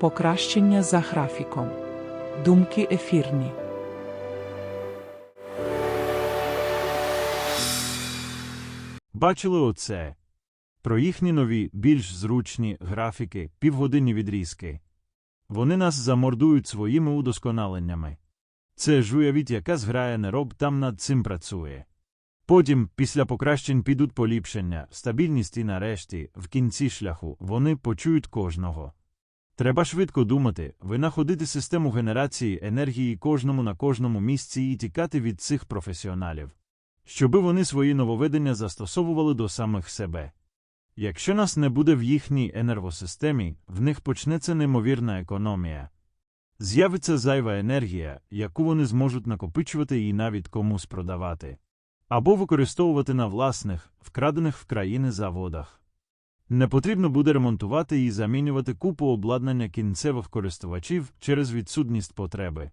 покращення за графіком. Думки ефірні. Бачили оце? Про їхні нові, більш зручні графіки, півгодинні відрізки. Вони нас замордують своїми удосконаленнями. Це ж яка зграя нероб там над цим працює. Потім, після покращень підуть поліпшення, стабільність і нарешті, в кінці шляху, вони почують кожного. Треба швидко думати, винаходити систему генерації енергії кожному на кожному місці і тікати від цих професіоналів щоби вони свої нововведення застосовували до самих себе. Якщо нас не буде в їхній енергосистемі, в них почнеться неймовірна економія. З'явиться зайва енергія, яку вони зможуть накопичувати і навіть комусь продавати, або використовувати на власних, вкрадених в країни заводах. Не потрібно буде ремонтувати і замінювати купу обладнання кінцевих користувачів через відсутність потреби.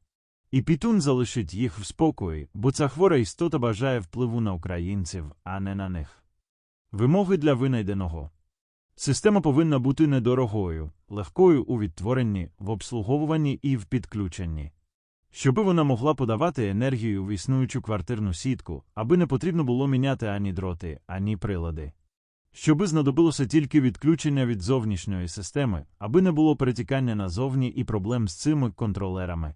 І Пітун залишить їх в спокої, бо ця хвора істота бажає впливу на українців, а не на них. Вимоги для винайденого. Система повинна бути недорогою, легкою у відтворенні, в обслуговуванні і в підключенні. Щоби вона могла подавати енергію в існуючу квартирну сітку, аби не потрібно було міняти ані дроти, ані прилади. Щоби знадобилося тільки відключення від зовнішньої системи, аби не було перетікання назовні і проблем з цими контролерами.